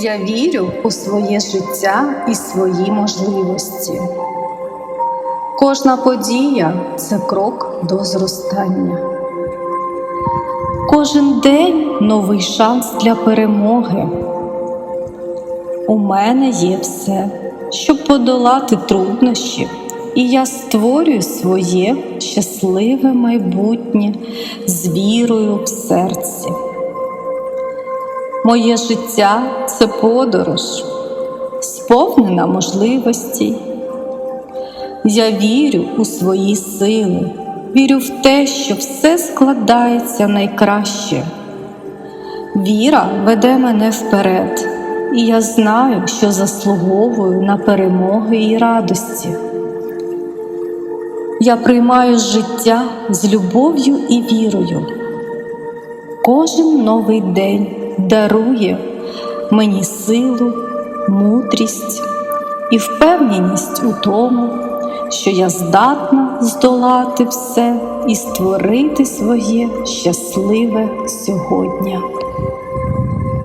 Я вірю у своє життя і свої можливості. Кожна подія це крок до зростання. Кожен день новий шанс для перемоги. У мене є все, щоб подолати труднощі, і я створюю своє щасливе майбутнє з вірою в серці. Моє життя це подорож, сповнена можливостей. Я вірю у свої сили, вірю в те, що все складається найкраще. Віра веде мене вперед, і я знаю, що заслуговую на перемоги і радості. Я приймаю життя з любов'ю і вірою. Кожен новий день дарує мені силу, мудрість і впевненість у тому, що я здатна здолати все і створити своє щасливе сьогодні.